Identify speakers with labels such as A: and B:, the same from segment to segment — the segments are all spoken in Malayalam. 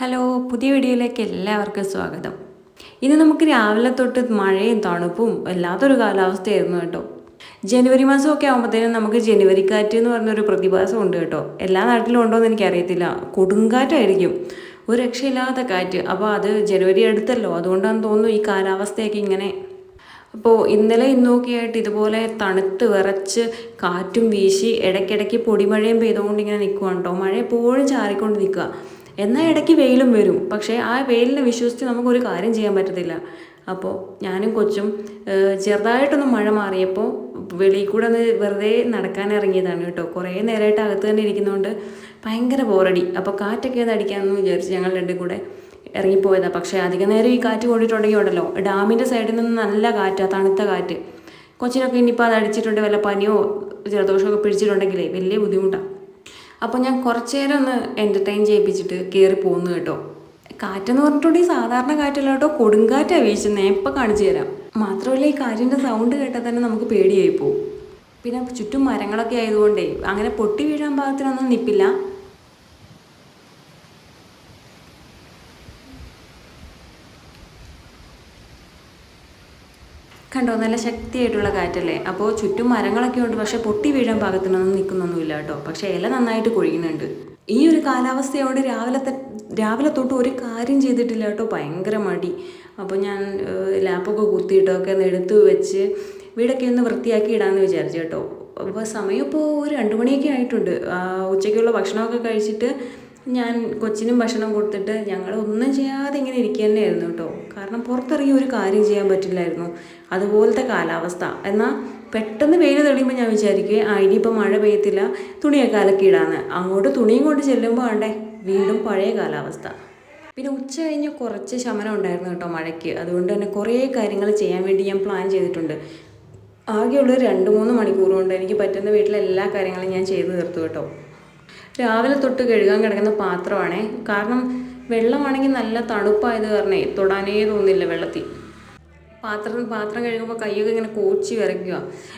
A: ഹലോ പുതിയ വീഡിയോയിലേക്ക് എല്ലാവർക്കും സ്വാഗതം. ഇന്ന് നമുക്ക് രാവിലെ തൊട്ട് മഴയും തണുപ്പും വല്ലാത്തൊരു കാലാവസ്ഥയായിരുന്നു കേട്ടോ. ജനുവരി മാസമൊക്കെ ആകുമ്പോഴത്തേനും നമുക്ക് ജനുവരി കാറ്റ് എന്ന് പറഞ്ഞൊരു പ്രതിഭാസം ഉണ്ട് കേട്ടോ. എല്ലാ നാട്ടിലും ഉണ്ടോ എന്ന് എനിക്കറിയത്തില്ല. കൊടുങ്കാറ്റായിരിക്കും. ഒരു രക്ഷയില്ലാത്ത കാറ്റ്. അപ്പോൾ അത് ജനുവരി അടുത്തല്ലോ. അതുകൊണ്ടാണ് തോന്നുന്നു ഈ കാലാവസ്ഥയൊക്കെ ഇങ്ങനെ. അപ്പോൾ ഇന്നലെ ഇന്നൊക്കെ ആയിട്ട് ഇതുപോലെ തണുത്ത് വിറച്ച് കാറ്റും വീശി ഇടയ്ക്കിടയ്ക്ക് പൊടിമഴയും പെയ്തുകൊണ്ട് ഇങ്ങനെ നിൽക്കുകയാണ് കേട്ടോ. മഴ എപ്പോഴും ചാറിക്കൊണ്ട് നിൽക്കുക. എന്നാൽ ഇടയ്ക്ക് വെയിലും വരും. പക്ഷേ ആ വെയിലിനെ വിശ്വസിച്ച് നമുക്കൊരു കാര്യം ചെയ്യാൻ പറ്റത്തില്ല. അപ്പോൾ ഞാനും കൊച്ചും ചെറുതായിട്ടൊന്ന് മഴ മാറിയപ്പോൾ വെളിയിൽ കൂടെ ഒന്ന് വെറുതെ നടക്കാൻ ഇറങ്ങിയതാണ് കേട്ടോ. കുറേ നേരമായിട്ട് അകത്ത് തന്നെ ഇരിക്കുന്നതുകൊണ്ട് ഭയങ്കര ബോറടി. അപ്പോൾ കാറ്റൊക്കെ ഒന്ന് അടിക്കാമെന്ന് വിചാരിച്ച് ഞങ്ങൾ രണ്ടും കൂടെ ഇറങ്ങിപ്പോയതാണ് പക്ഷേ അധിക നേരം ഈ കാറ്റ് കൊണ്ടിട്ടുണ്ടെങ്കിൽ ഉണ്ടല്ലോ. ഡാമിന്റെ സൈഡിൽ നിന്ന് നല്ല കാറ്റാണ് തണുത്ത കാറ്റ്. കൊച്ചിനൊക്കെ ഇനിയിപ്പോൾ അത് അടിച്ചിട്ടുണ്ട് വല്ല പനിയോ ജലദോഷമൊക്കെ പിടിച്ചിട്ടുണ്ടെങ്കിലേ വലിയ ബുദ്ധിമുട്ടാണ് അപ്പോൾ ഞാൻ കുറച്ച് നേരം ഒന്ന് എന്റർടൈൻ ചെയ്യിപ്പിച്ചിട്ട് കയറി പോന്നു കേട്ടോ. കാറ്റെന്ന് പറഞ്ഞിട്ടുണ്ടെങ്കിൽ സാധാരണ കാറ്റല്ല കേട്ടോ കൊടുങ്കാറ്റാണ് വീഴ്ച എപ്പോൾ കാണിച്ചു തരാം. മാത്രമല്ല ഈ കാറ്റിന്റെ സൗണ്ട് കേട്ടാൽ തന്നെ നമുക്ക് പേടിയായി പോകും പിന്നെ ചുറ്റും മരങ്ങളൊക്കെ ആയതുകൊണ്ടേ അങ്ങനെ പൊട്ടി വീഴാൻ പാകത്തിനൊന്നും നിൽപ്പില്ല കണ്ടോ നല്ല ശക്തിയായിട്ടുള്ള കാറ്റല്ലേ? അപ്പോൾ ചുറ്റും മരങ്ങളൊക്കെ ഉണ്ട് പക്ഷെ പൊട്ടി വീഴാൻ പാകത്തിനൊന്നും നിൽക്കുന്നൊന്നുമില്ല കേട്ടോ. പക്ഷെ ഇല നന്നായിട്ട് കൊഴിയുന്നുണ്ട്. ഈ ഒരു കാലാവസ്ഥയോട് രാവിലെ രാവിലെ തൊട്ട് ഒരു കാര്യം ചെയ്തിട്ടില്ല കേട്ടോ. ഭയങ്കര മടി. അപ്പോൾ ഞാൻ ലാപ്പൊക്കെ കുത്തിയിട്ടൊക്കെ ഒന്ന് എടുത്തു വെച്ച് വീടൊക്കെ ഒന്ന് വൃത്തിയാക്കി ഇടാമെന്ന് വിചാരിച്ചു കേട്ടോ. അപ്പോൾ സമയം ഇപ്പോൾ ഒരു രണ്ട് മണിയൊക്കെ ആയിട്ടുണ്ട്. ഉച്ചയ്ക്കുള്ള ഭക്ഷണമൊക്കെ കഴിച്ചിട്ട് ഞാൻ കൊച്ചിനും ഭക്ഷണം കൊടുത്തിട്ട് ഞങ്ങൾ ഒന്നും ചെയ്യാതെ ഇങ്ങനെ ഇരിക്കുക തന്നെയായിരുന്നു കേട്ടോ. കാരണം പുറത്തിറങ്ങി ഒരു കാര്യം ചെയ്യാൻ പറ്റില്ലായിരുന്നു. അതുപോലത്തെ കാലാവസ്ഥ. എന്നാൽ പെട്ടെന്ന് വെയിൽ തെളിയുമ്പോൾ ഞാൻ വിചാരിക്കുക ആ ഇനിയിപ്പോൾ മഴ പെയ്യത്തില്ല തുണിയൊക്കെ അലക്കിയിടാന്ന്. അങ്ങോട്ട് തുണിയും കൊണ്ട് ചെല്ലുമ്പോൾ ആണ്ടേ വീണ്ടും പഴയ കാലാവസ്ഥ. പിന്നെ ഉച്ച കഴിഞ്ഞ് കുറച്ച് ശമനം ഉണ്ടായിരുന്നു കേട്ടോ മഴയ്ക്ക്. അതുകൊണ്ട് തന്നെ കുറേ കാര്യങ്ങൾ ചെയ്യാൻ വേണ്ടി ഞാൻ പ്ലാൻ ചെയ്തിട്ടുണ്ട്. ആകെയുള്ള രണ്ട് മൂന്ന് മണിക്കൂർ കൊണ്ട് എനിക്ക് പറ്റുന്ന വീട്ടിലെ എല്ലാ കാര്യങ്ങളും ഞാൻ ചെയ്തു തീർത്തു കേട്ടോ. രാവിലെ തൊട്ട് കഴുകാൻ കിടക്കുന്ന പാത്രമാണേ. കാരണം വെള്ളമാണെങ്കിൽ നല്ല തണുപ്പായത് കാരണേ തൊടാനേ തോന്നില്ല വെള്ളത്തിൽ. പാത്രം പാത്രം കഴുകുമ്പോൾ കൈയൊക്കെ ഇങ്ങനെ കോച്ചി വിറയ്ക്കുക.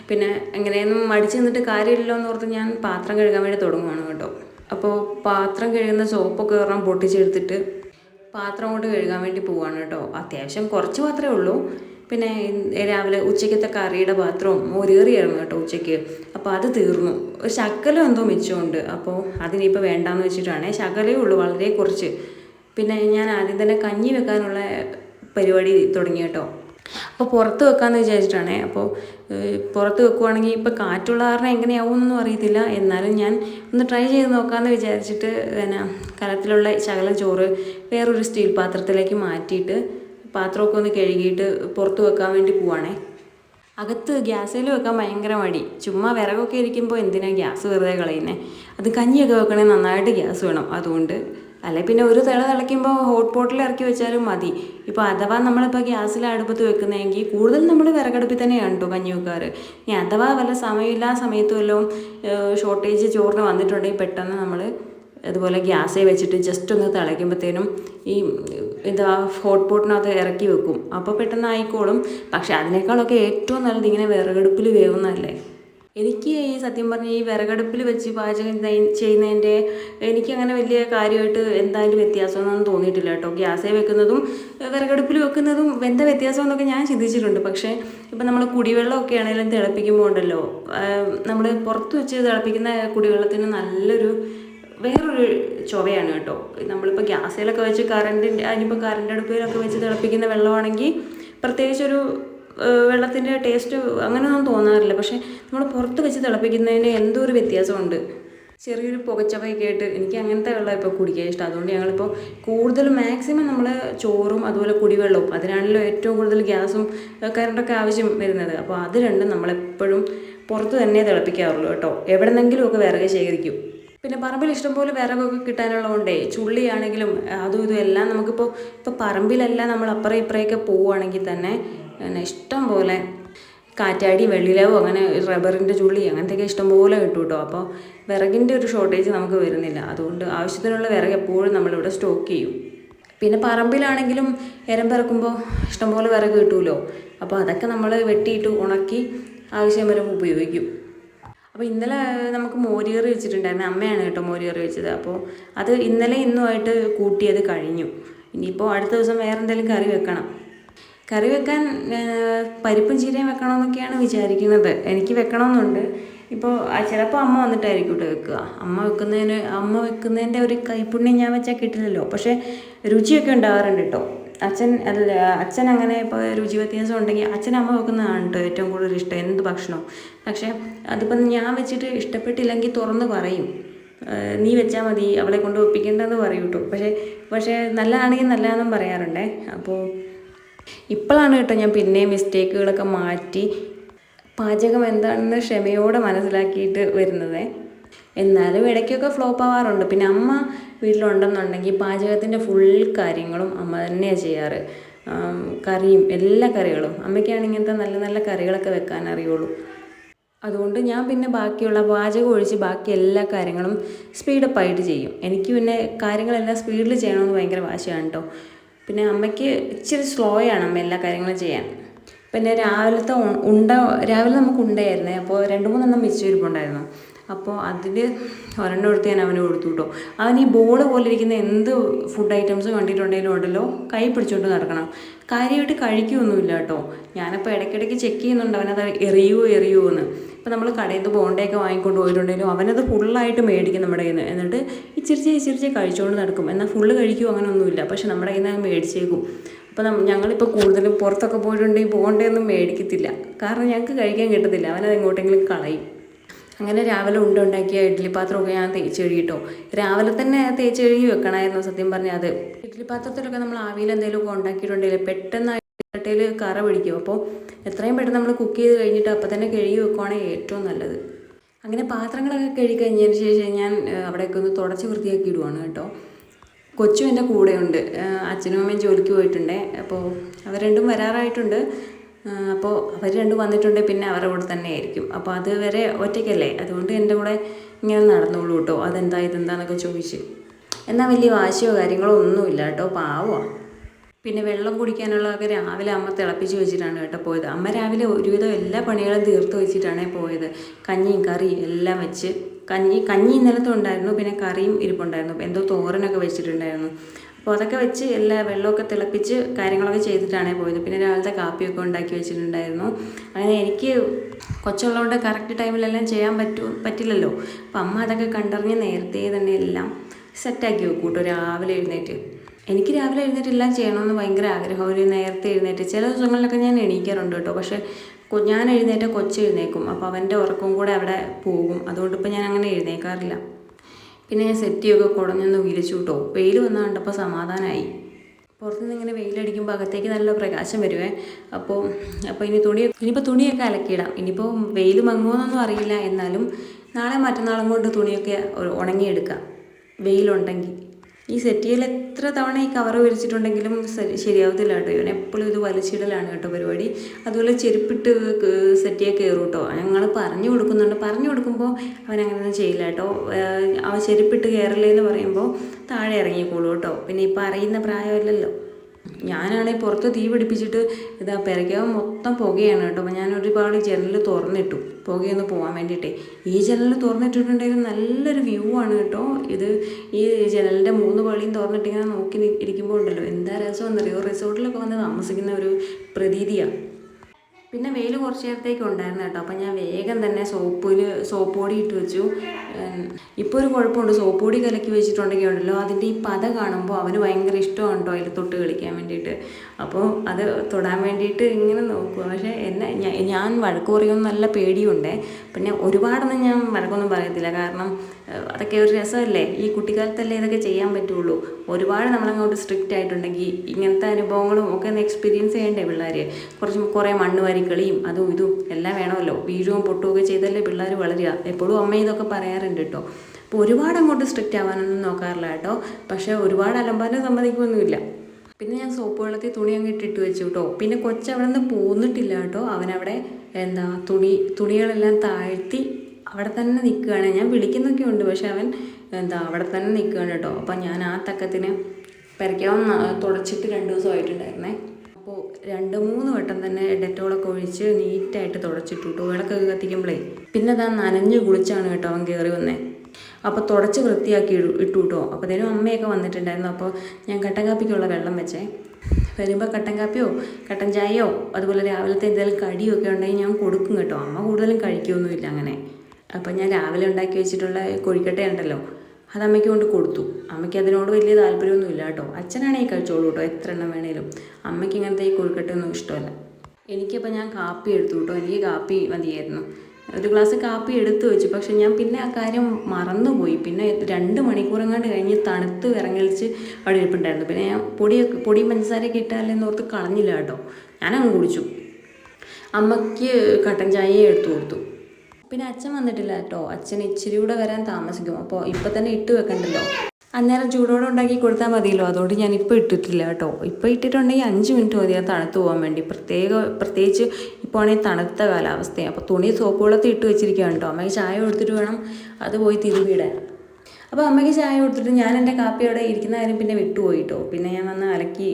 A: പിന്നെ എങ്ങനെയൊന്നും മടിച്ചു നിന്നിട്ട് കാര്യമില്ലല്ലോ എന്ന് ഓർത്ത് ഞാൻ പാത്രം കഴുകാൻ വേണ്ടി തുടങ്ങുകയാണ് കേട്ടോ. അപ്പോൾ പാത്രം കഴുകുന്ന സോപ്പൊക്കെ ഒരെണ്ണം പൊട്ടിച്ചെടുത്തിട്ട് പാത്രം കൊണ്ട് കഴുകാൻ വേണ്ടി പോവാണ് കേട്ടോ. അത്യാവശ്യം കുറച്ച് മാത്രമേ ഉള്ളൂ. പിന്നെ രാവിലെ ഉച്ചയ്ക്കത്തെ കറിയുടെ പാത്രവും മോരേറിയായിരുന്നു കേട്ടോ ഉച്ചയ്ക്ക്. അപ്പോൾ അത് തീർന്നു. ഒരു ശകലം എന്തോ മിച്ചമുണ്ട്. അപ്പോൾ അതിനിപ്പോൾ വേണ്ടാന്ന് വെച്ചിട്ടാണ് ശകലേ ഉള്ളൂ വളരെ കുറച്ച്. പിന്നെ ഞാൻ ആദ്യം തന്നെ കഞ്ഞി വെക്കാനുള്ള പരിപാടി തുടങ്ങി കേട്ടോ. അപ്പോൾ പുറത്ത് വെക്കാമെന്ന് വിചാരിച്ചിട്ടാണേ. അപ്പോൾ പുറത്ത് വെക്കുവാണെങ്കിൽ ഇപ്പോൾ കാറ്റുള്ള കാരണം എങ്ങനെയാവുമെന്നൊന്നും അറിയത്തില്ല. എന്നാലും ഞാൻ ഒന്ന് ട്രൈ ചെയ്ത് നോക്കാമെന്ന് വിചാരിച്ചിട്ട് പിന്നെ കലത്തിലുള്ള ശകല ചോറ് വേറൊരു സ്റ്റീൽ പാത്രത്തിലേക്ക് മാറ്റിയിട്ട് പാത്രമൊക്കെ ഒന്ന് കഴുകിയിട്ട് പുറത്ത് വെക്കാൻ വേണ്ടി പോവാണേ. അകത്ത് ഗ്യാസിൽ വെക്കാൻ ഭയങ്കര മടി. ചുമ്മാ വിറകൊക്കെ ഇരിക്കുമ്പോൾ എന്തിനാണ് ഗ്യാസ് വെറുതെ കളയുന്നത് അത് കഞ്ഞിയൊക്കെ വെക്കണേ നന്നായിട്ട് ഗ്യാസ് വേണം. അതുകൊണ്ട് അല്ലെ പിന്നെ ഒരു തിള തിളയ്ക്കുമ്പോൾ ഹോട്ട് പോട്ടിൽ ഇറക്കി വെച്ചാലും മതി. ഇപ്പോൾ അഥവാ നമ്മളിപ്പോൾ ഗ്യാസിൽ അടുപ്പത്ത് വെക്കുന്നതെങ്കിൽ കൂടുതൽ നമ്മൾ വിറകടുപ്പിൽ തന്നെയാണ് കേട്ടോ കഞ്ഞി വെക്കാറ് ഇനി അഥവാ വല്ല സമയമില്ലാ സമയത്ത് വല്ലതും ഷോർട്ടേജ് ചോറിന് വന്നിട്ടുണ്ടെങ്കിൽ പെട്ടെന്ന് നമ്മൾ അതുപോലെ ഗ്യാസേ വെച്ചിട്ട് ജസ്റ്റ് ഒന്ന് തിളയ്ക്കുമ്പോഴത്തേനും ഈ എന്താ ഹോട്ട് പോട്ടിനകത്ത് ഇറക്കി വെക്കും. അപ്പോൾ പെട്ടെന്ന് ആയിക്കോളും പക്ഷെ അതിനേക്കാളൊക്കെ ഏറ്റവും നല്ലത് ഇങ്ങനെ വിറകടുപ്പിൽ വേവുന്നതല്ലേ? എനിക്ക് ഈ സത്യം പറഞ്ഞ ഈ വിറകടുപ്പിൽ വെച്ച് പാചകം ചെയ്- ചെയ്യുന്നതിന്റെ എനിക്കങ്ങനെ വലിയ കാര്യമായിട്ട് എന്തായാലും വ്യത്യാസമൊന്നും തോന്നിയിട്ടില്ല കേട്ടോ. ഗ്യാസേ വെക്കുന്നതും വിറകടുപ്പിൽ വെക്കുന്നതും എന്താ വ്യത്യാസം എന്നൊക്കെ ഞാൻ ചിന്തിച്ചിട്ടുണ്ട്. പക്ഷേ ഇപ്പം നമ്മൾ കുടിവെള്ളമൊക്കെ ആണെങ്കിലും തിളപ്പിക്കുമ്പോൾ ഉണ്ടല്ലോ നമ്മൾ പുറത്ത് വെച്ച് തിളപ്പിക്കുന്ന കുടിവെള്ളത്തിന് നല്ലൊരു വേറൊരു ചൊവയാണ് കേട്ടോ. നമ്മളിപ്പോൾ ഗ്യാസിലൊക്കെ വെച്ച് കറണ്ടിന്റെ അതിനിപ്പോൾ കറണ്ട് അടുപ്പിലൊക്കെ വെച്ച് തിളപ്പിക്കുന്ന വെള്ളമാണെങ്കിൽ പ്രത്യേകിച്ചൊരു വെള്ളത്തിന്റെ ടേസ്റ്റ് അങ്ങനെയൊന്നും തോന്നാറില്ല. പക്ഷേ നമ്മൾ പുറത്ത് വെച്ച് തിളപ്പിക്കുന്നതിന് എന്തോ ഒരു വ്യത്യാസമുണ്ട്. ചെറിയൊരു പുകച്ചവയൊക്കെ ആയിട്ട് എനിക്ക് അങ്ങനത്തെ വെള്ളം ഇപ്പോൾ കുടിക്കാൻ ഇഷ്ടം. അതുകൊണ്ട് ഞങ്ങളിപ്പോൾ കൂടുതൽ മാക്സിമം നമ്മൾ ചോറും അതുപോലെ കുടിവെള്ളവും അതിനാണല്ലോ ഏറ്റവും കൂടുതൽ ഗ്യാസും കറണ്ടൊക്കെ ആവശ്യം വരുന്നത്. അപ്പോൾ അത് രണ്ടും നമ്മളെപ്പോഴും പുറത്ത് തന്നെ തിളപ്പിക്കാറുള്ളൂ കേട്ടോ. എവിടെന്നെങ്കിലും ഒക്കെ വിറക് ശേഖരിക്കും. പിന്നെ പറമ്പിൽ ഇഷ്ടംപോലെ വിറകൊക്കെ കിട്ടാനുള്ളതുകൊണ്ടേ ചുള്ളിയാണെങ്കിലും അതും ഇതും എല്ലാം നമുക്കിപ്പോൾ ഇപ്പോൾ പറമ്പിലല്ല നമ്മൾ അപ്പുറം ഇപ്പുറയൊക്കെ പോവുകയാണെങ്കിൽ തന്നെ പിന്നെ ഇഷ്ടം പോലെ കാറ്റാടി വെള്ളിലാവും അങ്ങനെ റബ്ബറിന്റെ ചുള്ളി അങ്ങനത്തെയൊക്കെ ഇഷ്ടംപോലെ കിട്ടും കേട്ടോ അപ്പോൾ വിറകിന്റെ ഒരു ഷോർട്ടേജ് നമുക്ക് വരുന്നില്ല. അതുകൊണ്ട് ആവശ്യത്തിനുള്ള വിറക് എപ്പോഴും നമ്മളിവിടെ സ്റ്റോക്ക് ചെയ്യും. പിന്നെ പറമ്പിലാണെങ്കിലും എരം പിറക്കുമ്പോൾ ഇഷ്ടംപോലെ വിറക് കിട്ടുമല്ലോ അപ്പോൾ അതൊക്കെ നമ്മൾ വെട്ടിയിട്ട് ഉണക്കി ആവശ്യം വരുമ്പോൾ ഉപയോഗിക്കും. അപ്പോൾ ഇന്നലെ നമുക്ക് മോരുകറി വെച്ചിട്ടുണ്ടായിരുന്നു. അമ്മയാണ് കേട്ടോ മോരുകറി വെച്ചത്. അപ്പോൾ അത് ഇന്നലെ ഇന്നുമായിട്ട് കൂട്ടിയത് കഴിഞ്ഞു. ഇനിയിപ്പോൾ അടുത്ത ദിവസം വേറെ എന്തെങ്കിലും കറി വെക്കണം. കറി വെക്കാൻ പരിപ്പും ചീരയും വെക്കണമെന്നൊക്കെയാണ് വിചാരിക്കുന്നത്. എനിക്ക് വെക്കണമെന്നുണ്ട്. ഇപ്പോൾ ചിലപ്പോൾ അമ്മ വന്നിട്ടായിരിക്കും കേട്ടോ വെക്കുക. അമ്മ വെക്കുന്നതിന് അമ്മ വെക്കുന്നതിന്റെ ഒരു കൈപ്പുണ്യം ഞാൻ വെച്ചാൽ കിട്ടില്ലല്ലോ. പക്ഷേ രുചിയൊക്കെ ഉണ്ടാവാറുണ്ട് കേട്ടോ. അച്ഛൻ അല്ല അച്ഛൻ അങ്ങനെ ഇപ്പോൾ രുചി വ്യത്യാസം ഉണ്ടെങ്കിൽ അച്ഛൻ അമ്മ വെക്കുന്നതാണ് കേട്ടോ ഏറ്റവും കൂടുതൽ ഇഷ്ടം എന്ത് ഭക്ഷണവും. പക്ഷേ അതിപ്പം ഞാൻ വെച്ചിട്ട് ഇഷ്ടപ്പെട്ടില്ലെങ്കിൽ തുറന്ന് പറയും. നീ വെച്ചാൽ മതി അവളെ കൊണ്ട് ഒപ്പിക്കേണ്ടെന്ന് പറയും കേട്ടോ. പക്ഷേ പക്ഷേ നല്ലതാണെങ്കിൽ നല്ലതാണെന്നും പറയാറുണ്ടേ. അപ്പോൾ ഇപ്പോഴാണ് കേട്ടോ ഞാൻ പിന്നെയും മിസ്റ്റേക്കുകളൊക്കെ മാറ്റി. പാചകം എന്താണെന്ന് ക്ഷമയോടെ മനസ്സിലാക്കിയിട്ട് വരുന്നത്. എന്നാലും ഇടയ്ക്കൊക്കെ ഫ്ലോപ്പ് ആവാറുണ്ട്. പിന്നെ അമ്മ വീട്ടിലുണ്ടെന്നുണ്ടെങ്കിൽ പാചകത്തിന്റെ ഫുൾ കാര്യങ്ങളും അമ്മ തന്നെയാണ് ചെയ്യാറ്. കറിയും എല്ലാ കറികളും. അമ്മയ്ക്കാണ് ഇങ്ങനത്തെ നല്ല നല്ല കറികളൊക്കെ വെക്കാൻ അറിയുള്ളൂ. അതുകൊണ്ട് ഞാൻ പിന്നെ ബാക്കിയുള്ള പാചകം ഒഴിച്ച് ബാക്കി എല്ലാ കാര്യങ്ങളും സ്പീഡപ്പായിട്ട് ചെയ്യും. എനിക്ക് പിന്നെ കാര്യങ്ങളെല്ലാം സ്പീഡിൽ ചെയ്യണമെന്ന് ഭയങ്കര വാശിയാണ് കേട്ടോ. പിന്നെ അമ്മയ്ക്ക് ഇച്ചിരി സ്ലോ ആണ് അമ്മ എല്ലാ കാര്യങ്ങളും ചെയ്യാൻ. പിന്നെ രാവിലത്തെ ഉണ്ട രാവിലെ നമുക്ക് ഉണ്ടായിരുന്നേ അപ്പോൾ രണ്ട് മൂന്നെണ്ണം വെച്ച് ഇരിപ്പുണ്ടായിരുന്നു. അപ്പോൾ അതിൽ ഒരെണ്ണം എടുത്ത് ഞാൻ അവന് കൊടുത്തു കേട്ടോ അവൻ ഈ ബോൾ പോലെ ഇരിക്കുന്ന എന്ത് ഫുഡ് ഐറ്റംസ് കണ്ടിട്ടുണ്ടെങ്കിലും ഉണ്ടല്ലോ കൈ പിടിച്ചോണ്ട് നടക്കണം. കാര്യമായിട്ട് കഴിക്കുകയൊന്നുമില്ല കേട്ടോ ഞാനപ്പോൾ ഇടയ്ക്കിടയ്ക്ക് ചെക്ക് ചെയ്യുന്നുണ്ട്. അവനത് എറിയുമോ എറിയുമോ എന്ന് ഇപ്പോൾ നമ്മൾ കടയിൽ നിന്ന് ബോണ്ടയൊക്കെ വാങ്ങിക്കൊണ്ട് പോയിട്ടുണ്ടെങ്കിലും അവനത് ഫുള്ളായിട്ട് മേടിക്കും നമ്മുടെ കയ്യിൽ നിന്ന് എന്നിട്ട് ഇച്ചിരിച്ചേ ഇച്ചിരിച്ചേ കഴിച്ചുകൊണ്ട് നടക്കും. എന്നാൽ ഫുള്ള് കഴിക്കുമോ അങ്ങനെയൊന്നുമില്ല. പക്ഷെ നമ്മുടെ കയ്യിൽ നിന്ന് മേടിച്ചേക്കും. അപ്പോൾ ഞങ്ങളിപ്പോൾ കൂടുതലും പുറത്തൊക്കെ പോയിട്ടുണ്ടെങ്കിൽ ബോണ്ടയൊന്നും മേടിക്കത്തില്ല. കാരണം ഞങ്ങൾക്ക് കഴിക്കാൻ കിട്ടത്തില്ല. അവനത് എങ്ങോട്ടെങ്കിലും കളയും. അങ്ങനെ രാവിലെ ഉണ്ടുണ്ടാക്കിയ ഇഡ്ഡലി പാത്രമൊക്കെ ഞാൻ തേച്ച് കഴുകിട്ടോ. രാവിലെ തന്നെ തേച്ച് കഴുകി വെക്കണമായിരുന്നു. സത്യം പറഞ്ഞാൽ അത്. ഇഡ്ഡലി പാത്രത്തിലൊക്കെ നമ്മൾ ആവിയിൽ എന്തെങ്കിലുമൊക്കെ ഉണ്ടാക്കിയിട്ടുണ്ടെങ്കിൽ പെട്ടെന്ന് ഇട്ടയിൽ കറ പിടിക്കും. അപ്പോൾ എത്രയും പെട്ടെന്ന് നമ്മൾ കുക്ക് ചെയ്ത് കഴിഞ്ഞിട്ട് അപ്പം തന്നെ കഴുകി വെക്കുവാണെങ്കിൽ ഏറ്റവും നല്ലത്. അങ്ങനെ പാത്രങ്ങളൊക്കെ കഴുകി കഴിഞ്ഞതിന് ശേഷം ഞാൻ അവിടെയൊക്കെ ഒന്ന് തുടച്ച് വൃത്തിയാക്കി ഇടുവാണ് കേട്ടോ. കൊച്ചും എന്റെ കൂടെയുണ്ട്. അച്ഛനും അമ്മയും ജോലിക്ക് പോയിട്ടുണ്ട്. അപ്പോൾ അവർ രണ്ടും വരാറായിട്ടുണ്ട്. അപ്പോൾ അവർ രണ്ടും വന്നിട്ടുണ്ട്. പിന്നെ അവരുടെ കൂടെ തന്നെ ആയിരിക്കും. അപ്പോൾ അത് വരെ ഒറ്റയ്ക്കല്ലേ? അതുകൊണ്ട് എന്റെ കൂടെ ഇങ്ങനെ നടന്നോളൂ കേട്ടോ. അതെന്താ ഇതെന്താന്നൊക്കെ ചോദിച്ച്. എന്നാൽ വലിയ വാശിയോ കാര്യങ്ങളോ ഒന്നുമില്ല കേട്ടോ. പാവമാണ്. പിന്നെ വെള്ളം കുടിക്കാനുള്ളതൊക്കെ രാവിലെ അമ്മ തിളപ്പിച്ച് വെച്ചിട്ടാണ് കേട്ടോ പോയത്. അമ്മ രാവിലെ ഒരുവിധം എല്ലാ പണികളും തീർത്ത് വെച്ചിട്ടാണ് പോയത്. കഞ്ഞിയും കറിയും എല്ലാം വെച്ച് കഞ്ഞി കഞ്ഞി ഇന്നലത്തെ ഉണ്ടായിരുന്നു പിന്നെ കറിയും ഇരിപ്പുണ്ടായിരുന്നു. എന്തോ തോരനൊക്കെ വെച്ചിട്ടുണ്ടായിരുന്നു. അപ്പോൾ അതൊക്കെ വെച്ച് എല്ലാ വെള്ളമൊക്കെ തിളപ്പിച്ച് കാര്യങ്ങളൊക്കെ ചെയ്തിട്ടാണ് പോയത്. പിന്നെ രാവിലത്തെ കാപ്പിയൊക്കെ ഉണ്ടാക്കി വെച്ചിട്ടുണ്ടായിരുന്നു. അങ്ങനെ എനിക്ക് കൊച്ചുള്ളതുകൊണ്ട് കറക്റ്റ് ടൈമിലെല്ലാം ചെയ്യാൻ പറ്റൂ പറ്റില്ലല്ലോ. അപ്പം അമ്മ അതൊക്കെ കണ്ടറിഞ്ഞ് നേരത്തെ തന്നെ എല്ലാം സെറ്റാക്കി വെക്കും കേട്ടോ രാവിലെ എഴുന്നേറ്റ്. എനിക്ക് രാവിലെ എഴുന്നേറ്റ് എല്ലാം ചെയ്യണമെന്ന് ഭയങ്കര ആഗ്രഹം. ഒരു നേരത്തെ എഴുന്നേറ്റ് ചില ദിവസങ്ങളിലൊക്കെ ഞാൻ എണീക്കാറുണ്ട് കേട്ടോ. പക്ഷേ ഞാൻ എഴുന്നേറ്റ കൊച്ചു എഴുന്നേക്കും അപ്പോൾ അവന്റെ ഉറക്കവും കൂടെ അവിടെ പോകും. അതുകൊണ്ട് ഇപ്പോൾ ഞാൻ അങ്ങനെ എഴുന്നേക്കാറില്ല പിന്നെ ഞാൻ സെറ്റിയൊക്കെ കുടഞ്ഞൊന്ന് വിരിച്ചു കേട്ടോ. വെയിൽ വന്ന കണ്ടപ്പോൾ സമാധാനമായി. പുറത്തുനിന്ന് ഇങ്ങനെ വെയിലടിക്കുമ്പോൾ അകത്തേക്ക് നല്ല പ്രകാശം വരുവേ. അപ്പോൾ അപ്പോൾ ഇനി തുണി ഇനിയിപ്പോൾ തുണിയൊക്കെ അലക്കിയിടാം. ഇനിയിപ്പോൾ വെയിൽ മങ്ങുമെന്നൊന്നും അറിയില്ല. എന്നാലും നാളെ മറ്റന്നാളും കൊണ്ട് തുണിയൊക്കെ ഉണങ്ങിയെടുക്കാം. വെയിലുണ്ടെങ്കിൽ. ഈ സെറ്റിയിൽ എത്ര തവണ ഈ കവർ വിരിച്ചിട്ടുണ്ടെങ്കിലും ശരി- ശരിയാവത്തില്ല കേട്ടോ. ഇവൻ എപ്പോഴും ഇത് വലിച്ചിടലാണ് കേട്ടോ പരിപാടി. അതുപോലെ ചെരുപ്പിട്ട് സെറ്റിയെ കയറും കേട്ടോ. ഞങ്ങൾ പറഞ്ഞു കൊടുക്കുന്നുണ്ട്. പറഞ്ഞു കൊടുക്കുമ്പോൾ അവൻ അങ്ങനെയൊന്നും ചെയ്യില്ല കേട്ടോ. അവ ചെരുപ്പിട്ട് കയറില്ലേ എന്ന് പറയുമ്പോൾ താഴെ ഇറങ്ങിക്കോളൂ കേട്ടോ. പിന്നെ ഇപ്പം അറിയുന്ന പ്രായമല്ലല്ലോ. ഞാനാണെങ്കിൽ പുറത്ത് തീ പിടിപ്പിച്ചിട്ട് ഇതാ പെരയ്ക്കകം മൊത്തം പുകയാണ് കേട്ടോ. അപ്പോൾ ഞാൻ ഒരുപാട് ജനൽ തുറന്നിട്ടു. പുകയൊന്ന് പോകാൻ വേണ്ടിയിട്ടേ. ഈ ജനൽ തുറന്നിട്ടിട്ടുണ്ടെങ്കിൽ നല്ലൊരു വ്യൂ ആണ് കേട്ടോ. ഇത് ഈ ജനലിന്റെ മൂന്ന് പള്ളിയും തുറന്നിട്ടിങ്ങനെ നോക്കി ഇരിക്കുമ്പോൾ ഉണ്ടല്ലോ. എന്താ രസമെന്നറിയോ? റിസോർട്ടിലൊക്കെ വന്ന് താമസിക്കുന്ന ഒരു പ്രതീതിയാണ് പിന്നെ വെയിൽ കുറച്ച് നേരത്തേക്ക് ഉണ്ടായിരുന്നു കേട്ടോ. അപ്പം ഞാൻ വേഗം തന്നെ സോപ്പിൽ സോപ്പ് പൊടി ഇട്ട് വെച്ചു. ഇപ്പോൾ ഒരു കുഴപ്പമുണ്ട്. സോപ്പ് പൊടി കലക്കി വെച്ചിട്ടുണ്ടെങ്കിൽ ഉണ്ടല്ലോ അതിന്റെ ഈ പത കാണുമ്പോൾ അവന് ഭയങ്കര ഇഷ്ടമാണ് കേട്ടോ അതിൽ തൊട്ട് കളിക്കാൻ വേണ്ടിയിട്ട്. അപ്പോൾ അത് തൊടാൻ വേണ്ടിയിട്ട് ഇങ്ങനെ നോക്കുക പക്ഷേ എന്നെ ഞാൻ വഴക്ക് പറയുമെന്ന് നല്ല പേടിയുണ്ടേ. പിന്നെ ഒരുപാടൊന്നും ഞാൻ വഴക്കൊന്നും പറയത്തില്ല. കാരണം അതൊക്കെ ഒരു രസമല്ലേ? ഈ കുട്ടിക്കാലത്തല്ലേ ഇതൊക്കെ ചെയ്യാൻ പറ്റുള്ളൂ. ഒരുപാട് നമ്മളങ്ങോട്ട് സ്ട്രിക്റ്റ് ആയിട്ടുണ്ടെങ്കിൽ ഇങ്ങനത്തെ അനുഭവങ്ങളും ഒക്കെ ഒന്ന് എക്സ്പീരിയൻസ് ചെയ്യണ്ടേ പിള്ളേർ കുറച്ച് കുറേ മണ്ണ് വാരിക്കളിയും അതും ഇതും എല്ലാം വേണമല്ലോ. വീഴുകയും പൊട്ടുകയൊക്കെ ചെയ്തല്ലേ പിള്ളേർ വളരുക? എപ്പോഴും അമ്മ ഇതൊക്കെ പറയാറുണ്ട് കേട്ടോ. അപ്പോൾ ഒരുപാട് അങ്ങോട്ട് സ്ട്രിക്റ്റ് ആവാനൊന്നും നോക്കാറില്ല കേട്ടോ. പക്ഷേ ഒരുപാട് അലമ്പാനും സമ്മതിക്കുമൊന്നുമില്ല പിന്നെ ഞാൻ സോപ്പ് വെള്ളത്തിൽ തുണി അങ്ങ് ഇട്ടിട്ട് വെച്ചു കേട്ടോ. പിന്നെ കൊച്ചവിടെ നിന്ന് പോന്നിട്ടില്ല കേട്ടോ. അവനവിടെ എന്താ തുണി തുണികളെല്ലാം താഴ്ത്തി അവിടെ തന്നെ നിൽക്കുകയാണ്. ഞാൻ വിളിക്കുന്നൊക്കെ ഉണ്ട് പക്ഷെ അവൻ എന്താ അവിടെ തന്നെ നിൽക്കുകയാണ് കേട്ടോ. അപ്പം ഞാൻ ആ തക്കത്തിന് പെരയ്ക്കാവും തുടച്ചിട്ട് രണ്ട് ദിവസമായിട്ടുണ്ടായിരുന്നേ. രണ്ട് മൂന്ന് വട്ടം തന്നെ ഡെറ്റോളൊക്കെ ഒഴിച്ച് നീറ്റായിട്ട് തുടച്ചിട്ടു കേട്ടോ വിളക്കൊക്കെ കത്തിക്കുമ്പോഴേ പിന്നെ താൻ നനഞ്ഞു കുളിച്ചാണ് കേട്ടോ അവൻ കയറി വന്നേ. അപ്പോൾ തുടച്ച് വൃത്തിയാക്കി ഇടു- ഇട്ടു കേട്ടോ അപ്പോഴത്തേനും അമ്മയൊക്കെ വന്നിട്ടുണ്ടായിരുന്നു. അപ്പോൾ ഞാൻ കട്ടൻ കാപ്പിക്കുള്ള വെള്ളം വെച്ചേ. വരുമ്പോൾ കട്ടൻ കാപ്പിയോ കട്ടൻ ചായയോ അതുപോലെ രാവിലത്തെ എന്തെങ്കിലും കടിയോ ഒക്കെ ഉണ്ടെങ്കിൽ ഞാൻ കൊടുക്കും കേട്ടോ. അമ്മ കൂടുതലും കഴിക്കുമൊന്നുമില്ല അങ്ങനെ. അപ്പോൾ ഞാൻ രാവിലെ ഉണ്ടാക്കി വെച്ചിട്ടുള്ള കൊഴിക്കട്ട ഉണ്ടല്ലോ അത് അമ്മയ്ക്ക് കൊണ്ട് കൊടുത്തു. അമ്മയ്ക്ക് അതിനോട് വലിയ താല്പര്യമൊന്നുമില്ല കേട്ടോ. ഈ കഴിച്ചോളൂ കേട്ടോ എത്ര എണ്ണം വേണേലും. അമ്മയ്ക്ക് ഇങ്ങനത്തെ ഈ കൊഴുക്കട്ടയൊന്നും ഇഷ്ടമല്ല. എനിക്കപ്പോൾ ഞാൻ കാപ്പി എടുത്തു കേട്ടോ. എനിക്ക് കാപ്പി മതിയായിരുന്നു. ഒരു ഗ്ലാസ് കാപ്പി എടുത്തു വെച്ചു. പക്ഷെ ഞാൻ പിന്നെ ആ കാര്യം മറന്നുപോയി. പിന്നെ രണ്ട് മണിക്കൂറങ്ങാണ്ട് കഴിഞ്ഞ് തണുത്ത് വിറങ്ങലിച്ച് അവിടെ ഇരിപ്പുണ്ടായിരുന്നു. പിന്നെ ഞാൻ പൊടിയൊക്കെ പൊടിയും പഞ്ചസാരയൊക്കെ ഇട്ടാലെന്ന് ഓർത്ത് കളഞ്ഞില്ല കേട്ടോ. ഞാനങ്ങ് കുടിച്ചു. അമ്മയ്ക്ക് കട്ടൻ ചായയെ എടുത്തു കൊടുത്തു. പിന്നെ അച്ഛൻ വന്നിട്ടില്ല കേട്ടോ അച്ഛൻ ഇച്ചിരി കൂടെ വരാൻ താമസിക്കും. അപ്പോൾ ഇപ്പം തന്നെ ഇട്ട് വെക്കണ്ടല്ലോ. അന്നേരം ചൂടോടെ ഉണ്ടാക്കി കൊടുത്താൽ മതിയല്ലോ. അതുകൊണ്ട് ഞാൻ ഇപ്പോൾ ഇട്ടിട്ടില്ല കേട്ടോ ഇപ്പോൾ ഇട്ടിട്ടുണ്ടെങ്കിൽ അഞ്ച് മിനിറ്റ് മതി അത് തണുത്ത് പോകാൻ വേണ്ടി. പ്രത്യേക പ്രത്യേകിച്ച് ഇപ്പോൾ ആണെങ്കിൽ തണുത്ത കാലാവസ്ഥയാണ് അപ്പോൾ തുണി സോപ്പ് വെള്ളത്തിൽ ഇട്ട് വെച്ചിരിക്കുകയാണ് കേട്ടോ അമ്മയ്ക്ക് ചായ കൊടുത്തിട്ട് വേണം അത് പോയി തിരുവിടാൻ അപ്പോൾ അമ്മയ്ക്ക് ചായ കൊടുത്തിട്ട് ഞാൻ എന്റെ കാപ്പി അവിടെ ഇരിക്കുന്ന കാര്യം പിന്നെ വിട്ടുപോയി കേട്ടോ പിന്നെ ഞാൻ വന്ന് അലക്കി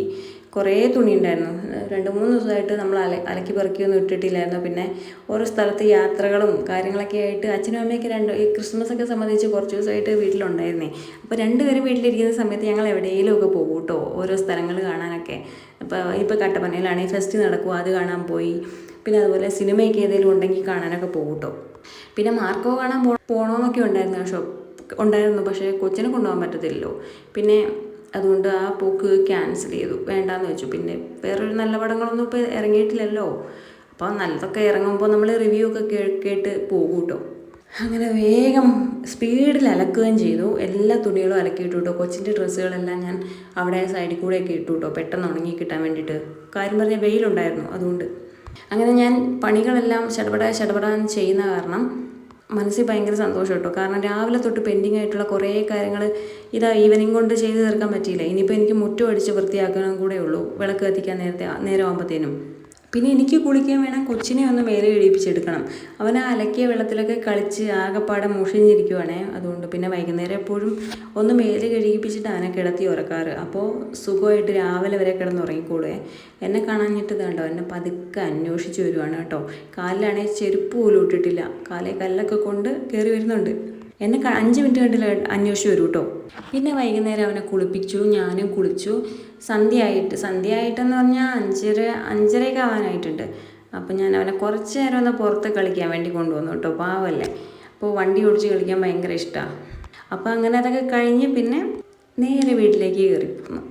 A: കുറേ തുണി ഉണ്ടായിരുന്നു രണ്ട് മൂന്ന് ദിവസമായിട്ട് നമ്മൾ അല അലക്കി പെറുക്കിയൊന്നും ഇട്ടിട്ടില്ലായിരുന്നു. പിന്നെ ഓരോ സ്ഥലത്ത് യാത്രകളും കാര്യങ്ങളൊക്കെ ആയിട്ട് അച്ഛനും അമ്മയൊക്കെ രണ്ട് ഈ ക്രിസ്മസ് ഒക്കെ സംബന്ധിച്ച് കുറച്ച് ദിവസമായിട്ട് വീട്ടിലുണ്ടായിരുന്നേ. അപ്പോൾ രണ്ടുപേരും വീട്ടിലിരിക്കുന്ന സമയത്ത് ഞങ്ങൾ എവിടെയെങ്കിലും ഒക്കെ പോകും കേട്ടോ ഓരോ സ്ഥലങ്ങൾ കാണാനൊക്കെ. അപ്പോൾ ഇപ്പോൾ കട്ടപ്പനയിലാണെങ്കിൽ ഫെസ്റ്റ് നടക്കും അത് കാണാൻ പോയി. പിന്നെ അതുപോലെ സിനിമയൊക്കെ ഏതെങ്കിലും ഉണ്ടെങ്കിൽ കാണാനൊക്കെ പോകും കേട്ടോ. പിന്നെ മാർക്കോ കാണാൻ പോ പോകണമെന്നൊക്കെ ഉണ്ടായിരുന്നു പക്ഷേ ഉണ്ടായിരുന്നു. പക്ഷേ കൊച്ചിനെ കൊണ്ടുപോകാൻ പറ്റത്തില്ലല്ലോ. പിന്നെ അതുകൊണ്ട് ആ പോക്ക് ക്യാൻസൽ ചെയ്തു. വേണ്ടാന്ന് വെച്ചു. പിന്നെ വേറൊരു നല്ല പടങ്ങളൊന്നും ഇപ്പോൾ ഇറങ്ങിയിട്ടില്ലല്ലോ. അപ്പോൾ നല്ലതൊക്കെ ഇറങ്ങുമ്പോൾ നമ്മൾ റിവ്യൂ ഒക്കെ കേട്ട് പോകും കേട്ടോ അങ്ങനെ വേഗം സ്പീഡിൽ അലക്കുകയും ചെയ്തു. എല്ലാ തുണികളും അലക്കിയിട്ടു കേട്ടോ കൊച്ചിന്റെ ഡ്രസ്സുകളെല്ലാം ഞാൻ അവിടെ സൈഡിൽ കൂടെയൊക്കെ ഇട്ടു കേട്ടോ പെട്ടെന്ന് ഉണങ്ങി കിട്ടാൻ വേണ്ടിയിട്ട്. കാര്യം പറഞ്ഞാൽ വെയിലുണ്ടായിരുന്നു അതുകൊണ്ട്. അങ്ങനെ ഞാൻ പണികളെല്ലാം ചടപടാ ചടപടാൻ ചെയ്യുന്ന കാരണം മനസ്സിൽ ഭയങ്കര സന്തോഷം കേട്ടോ. കാരണം രാവിലെ തൊട്ട് പെൻഡിങ് ആയിട്ടുള്ള കുറേ കാര്യങ്ങൾ ഇതാ ഈവനിങ് കൊണ്ട് ചെയ്ത് തീർക്കാൻ പറ്റിയില്ല. ഇനിയിപ്പോൾ എനിക്ക് മുറ്റം അടിച്ച് വൃത്തിയാക്കണം കൂടെ ഉള്ളൂ. വിളക്ക് കത്തിക്കാൻ നേരത്തെ നേരം ആകുമ്പോഴത്തേനും പിന്നെ എനിക്ക് കുളിക്കാൻ വേണം കൊച്ചിനെ ഒന്ന് മേലെ എഴുപ്പിച്ചെടുക്കണം അവൻ ആ അലക്കിയ വെള്ളത്തിലൊക്കെ കളിച്ച് ആകെപ്പാടെ മുഷിഞ്ഞിരിക്കുവാണേ. അതുകൊണ്ട് പിന്നെ വൈകുന്നേരം എപ്പോഴും ഒന്ന് മേലെ കഴുകിപ്പിച്ചിട്ട് അവനെ കിടത്തി ഉറക്കാറ്. അപ്പോൾ സുഖമായിട്ട് രാവിലെ വരെ കിടന്ന് ഉറങ്ങിക്കൂടുവേ എന്നെ കാണാഞ്ഞിട്ട് ഇതുണ്ടോ എന്നെ പതുക്കെ അന്വേഷിച്ച് വരുവാണ് കേട്ടോ. കാലിലാണെങ്കിൽ ചെരുപ്പ് പോലും ഇട്ടിട്ടില്ല. കാലേ കല്ലൊക്കെ കൊണ്ട് കയറി വരുന്നുണ്ട്. എന്നെ അഞ്ച് മിനിറ്റ് കണ്ടില്ല അന്വേഷിച്ച് വരും കേട്ടോ പിന്നെ വൈകുന്നേരം അവനെ കുളിപ്പിച്ചു ഞാനും കുളിച്ചു. സന്ധ്യയായിട്ട് സന്ധ്യയായിട്ടെന്ന് പറഞ്ഞാൽ അഞ്ചര അഞ്ചരയൊക്കെ ആവാനായിട്ടുണ്ട്. അപ്പം ഞാൻ അവനെ കുറച്ച് നേരം ഒന്ന് പുറത്ത് കളിക്കാൻ വേണ്ടി കൊണ്ടുവന്നു കേട്ടോ പാവല്ലേ. അപ്പോൾ വണ്ടി ഓടിച്ച് കളിക്കാൻ ഭയങ്കര ഇഷ്ടമാണ് അപ്പോൾ അങ്ങനെ അതൊക്കെ കഴിഞ്ഞ് പിന്നെ നേരെ വീട്ടിലേക്ക് കയറി. പോന്നു